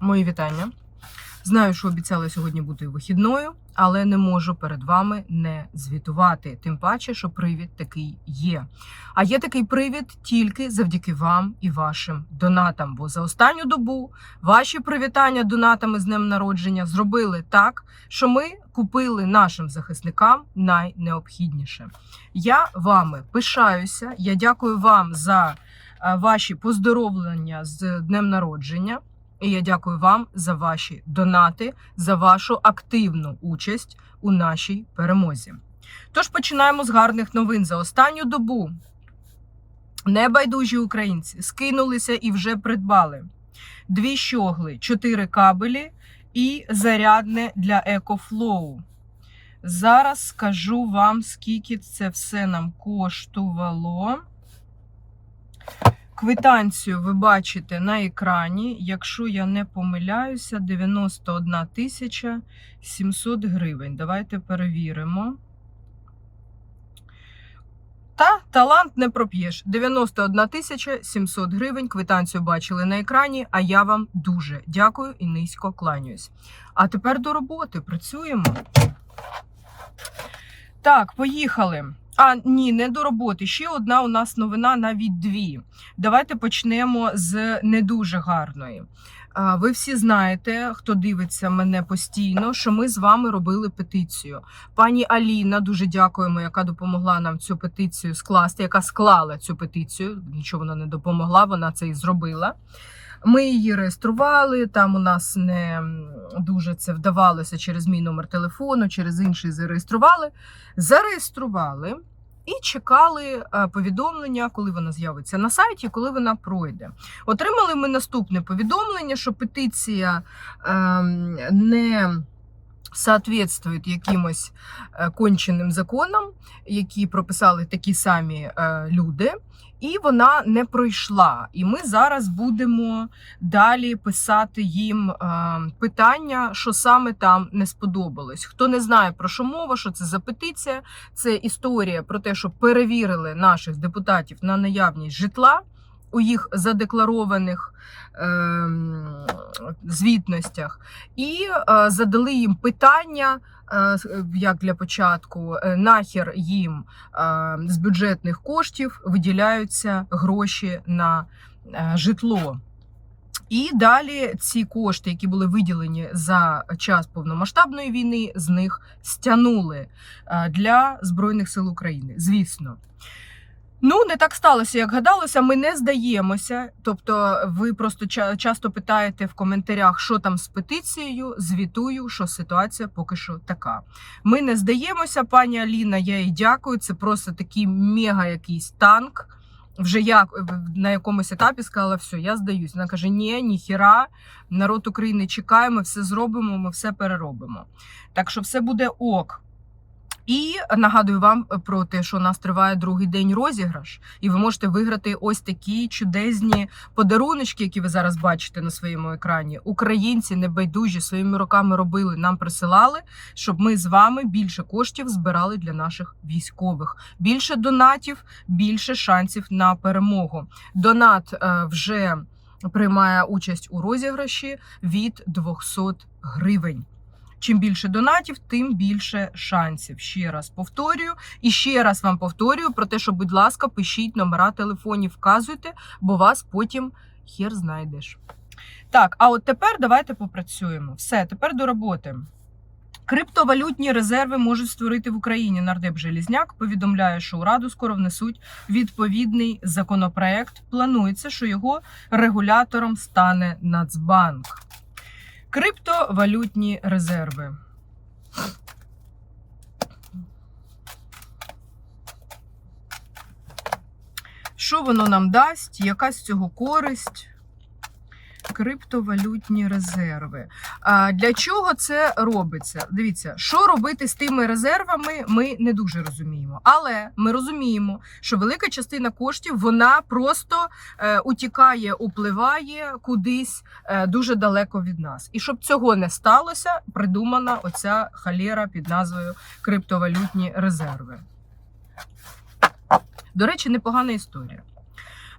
Мої вітання. Знаю, що обіцяла сьогодні бути вихідною, але не можу перед вами не звітувати. Тим паче, що привід такий є. А є такий привід тільки завдяки вам і вашим донатам. Бо за останню добу ваші привітання донатами з днем народження зробили так, що ми купили нашим захисникам найнеобхідніше. Я вами пишаюся. Я дякую вам за е, ваші поздоровлення з днем народження. І я дякую вам за ваші донати, за вашу активну участь у нашій перемозі. Тож починаємо з гарних новин за останню добу. Небайдужі українці скинулися і вже придбали дві щогли, чотири кабелі і зарядне для EcoFlow. Зараз скажу вам, скільки це все нам коштувало. Квитанцію ви бачите на екрані. Якщо я не помиляюся, 91 тисяча 700 гривень. Давайте перевіримо. Та талант не проп'єш. 91 тисяча 700 гривень. Квитанцію бачили на екрані, а я вам дуже дякую і низько кланяюсь. А тепер до роботи. Працюємо. Так, поїхали. А, ні, не до роботи. Ще одна у нас новина, навіть дві. Давайте почнемо з не дуже гарної. Ви всі знаєте, хто дивиться мене постійно, що ми з вами робили петицію. Пані Аліна, дуже дякуємо, яка допомогла нам цю петицію скласти, яка склала цю петицію. Нічого вона не допомогла, вона це і зробила. Ми її реєстрували. Там у нас не дуже це вдавалося через мій номер телефону, через інший зареєстрували. Зареєстрували і чекали е, повідомлення, коли вона з'явиться на сайті, коли вона пройде. Отримали ми наступне повідомлення, що петиція ем, не соответствует якимось е, конченим законам, які прописали такі самі е, люди. І вона не пройшла. І ми зараз будемо далі писати їм е, питання, що саме там не сподобалось. Хто не знає про що мова, що це за петиція, це історія про те, що перевірили наших депутатів на наявність житла у їх задекларованих е, звітностях, і е, задали їм питання. е, Як для початку, е, нахер їм е, з бюджетних коштів виділяються гроші на е, житло. І далі ці кошти, які були виділені за час повномасштабної війни, з них стягнули е, для Збройних сил України. Звісно. Ну, не так сталося, як гадалося. Ми не здаємося. Тобто, ви просто ча- часто питаєте в коментарях, що там з петицією. Звітую, що ситуація поки що така. Ми не здаємося, пані Аліна. Я їй дякую. Це просто такий мега якийсь танк. Вже я на якомусь етапі сказала, все, я здаюсь. Вона каже: ні, ніхіра, народ України чекає, ми все зробимо, ми все переробимо. Так що все буде ок. І нагадую вам про те, що у нас триває другий день розіграш, і ви можете виграти ось такі чудесні подаруночки, які ви зараз бачите на своєму екрані. Українці небайдужі своїми руками робили, нам присилали, щоб ми з вами більше коштів збирали для наших військових. Більше донатів, більше шансів на перемогу. Донат е, вже приймає участь у розіграші від 200 гривень. Чим більше донатів, тим більше шансів. Ще раз повторюю і ще раз вам повторюю про те, що, будь ласка, пишіть номера телефонів, вказуйте, бо вас потім хер знайдеш. Так, а от тепер давайте попрацюємо. Все, тепер до роботи. Криптовалютні резерви можуть створити в Україні. Нардеп Желізняк повідомляє, що у Раду скоро внесуть відповідний законопроект. Планується, що його регулятором стане Нацбанк. Криптовалютні резерви. Що воно нам дасть? Яка з цього користь? Криптовалютні резерви. А для чого це робиться? Дивіться, що робити з тими резервами, ми не дуже розуміємо. Але ми розуміємо, що велика частина коштів вона просто е, утікає, upливає кудись е, дуже далеко від нас. І щоб цього не сталося, придумана оця халєра під назвою криптовалютні резерви. До речі, непогана історія.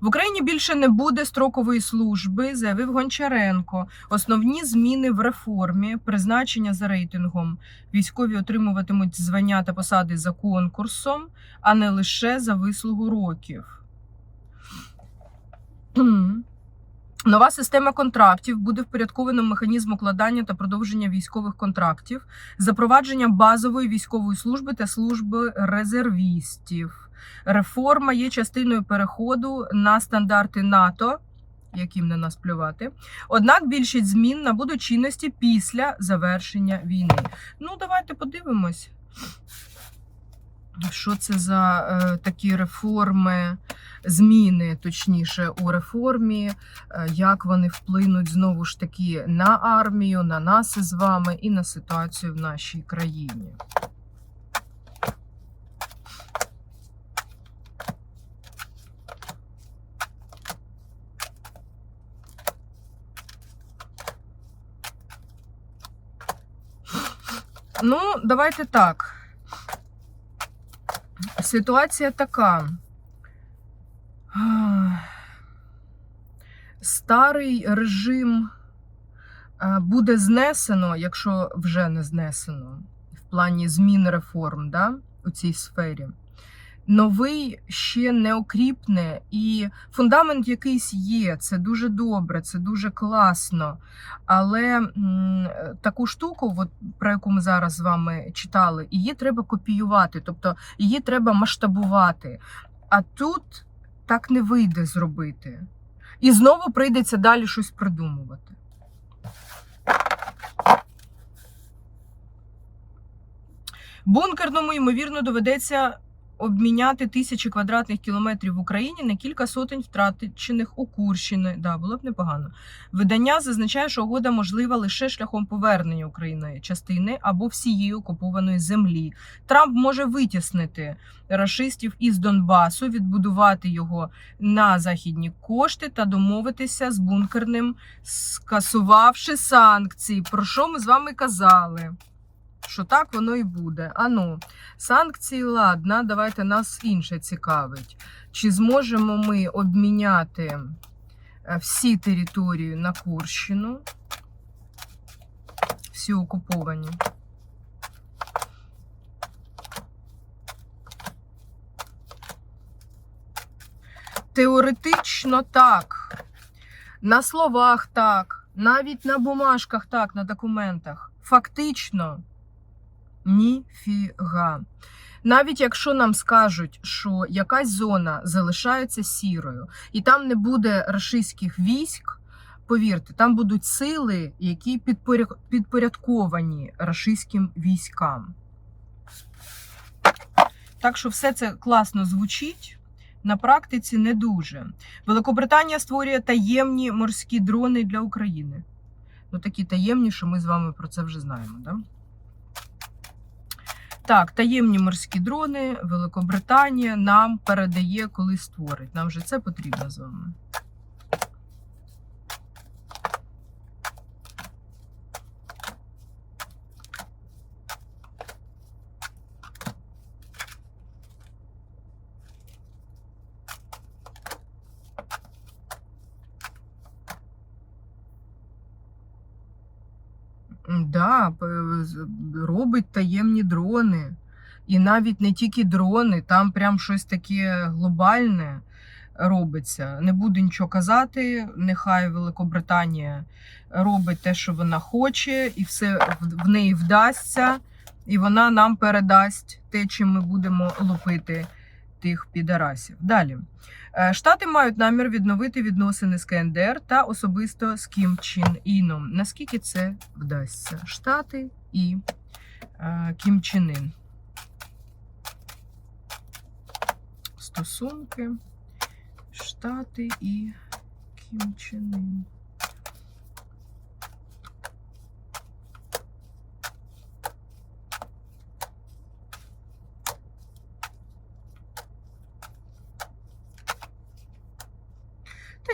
В Україні більше не буде строкової служби, заявив Гончаренко. Основні зміни в реформі, призначення за рейтингом. Військові отримуватимуть звання та посади за конкурсом, а не лише за вислугу років. Нова система контрактів буде впорядковано механізм укладання та продовження військових контрактів, запровадження базової військової служби та служби резервістів. Реформа є частиною переходу на стандарти НАТО, яким на нас плювати. Однак більшість змін набудуть чинності після завершення війни. Ну, давайте подивимось, що це за е, такі реформи, зміни, точніше, у реформі, е, як вони вплинуть знову ж таки на армію, на нас із вами і на ситуацію в нашій країні. Ну, давайте так. Ситуація така. Старий режим е, буде знесено, якщо вже не знесено, в плані змін реформ да, у цій сфері. Новий ще не окріпне, і фундамент якийсь є. Це дуже добре, це дуже класно. Але м, таку штуку, от, про яку ми зараз з вами читали, її треба копіювати, тобто її треба масштабувати. А тут так не вийде зробити. І знову прийдеться далі щось придумувати. Бункерному, ймовірно, доведеться обміняти тисячі квадратних кілометрів в Україні на кілька сотень втрачених у Курщини. Да, було б непогано. Видання зазначає, що угода можлива лише шляхом повернення України частини або всієї окупованої землі. Трамп може витіснити рашистів із Донбасу, відбудувати його на західні кошти та домовитися з бункерним, скасувавши санкції. Про що ми з вами казали? Що так воно і буде. Ану, санкції, ладно, давайте нас інше цікавить. Чи зможемо ми обміняти е, всі території на Курщину? Всі окуповані. Теоретично так. На словах так, навіть на бумажках так, на документах. Фактично ніфіга. Навіть якщо нам скажуть, що якась зона залишається сірою, і там не буде рашистських військ, повірте, там будуть сили, які підпорядковані рашистським військам. Так що все це класно звучить. На практиці не дуже. Великобританія створює таємні морські дрони для України. Ну, такі таємні, що ми з вами про це вже знаємо. Да? Так, таємні морські дрони Великобританія нам передає, коли створить. Нам же це потрібно з вами. Да, робить таємні дрони. І навіть не тільки дрони, там прям щось таке глобальне робиться. Не буду нічого казати. Нехай Великобританія робить те, що вона хоче, і все в- неї вдасться, і вона нам передасть те, чим ми будемо лупити тих підарасів. Далі. Е, Штати мають намір відновити відносини з КНДР та особисто з Кім Чін Іном. Наскільки це вдасться? Штати і е, Кім Чен Ін. Стосунки, Штати і Кім Чен Ін.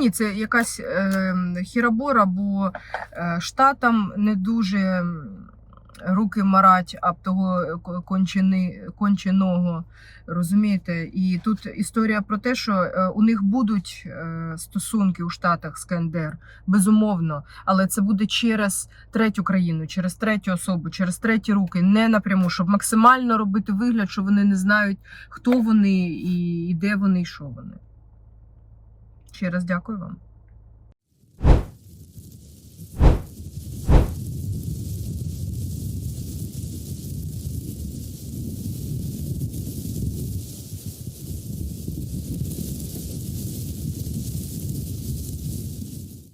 Ні, це якась е, хіробора, бо е, штатам не дуже руки марать об того кончини, конченого. Розумієте? І тут історія про те, що е, у них будуть е, стосунки у Штатах з КНДР, безумовно, але це буде через третю країну, через третю особу, через треті руки, не напряму, щоб максимально робити вигляд, що вони не знають, хто вони і де вони, і що вони. Ще раз дякую вам.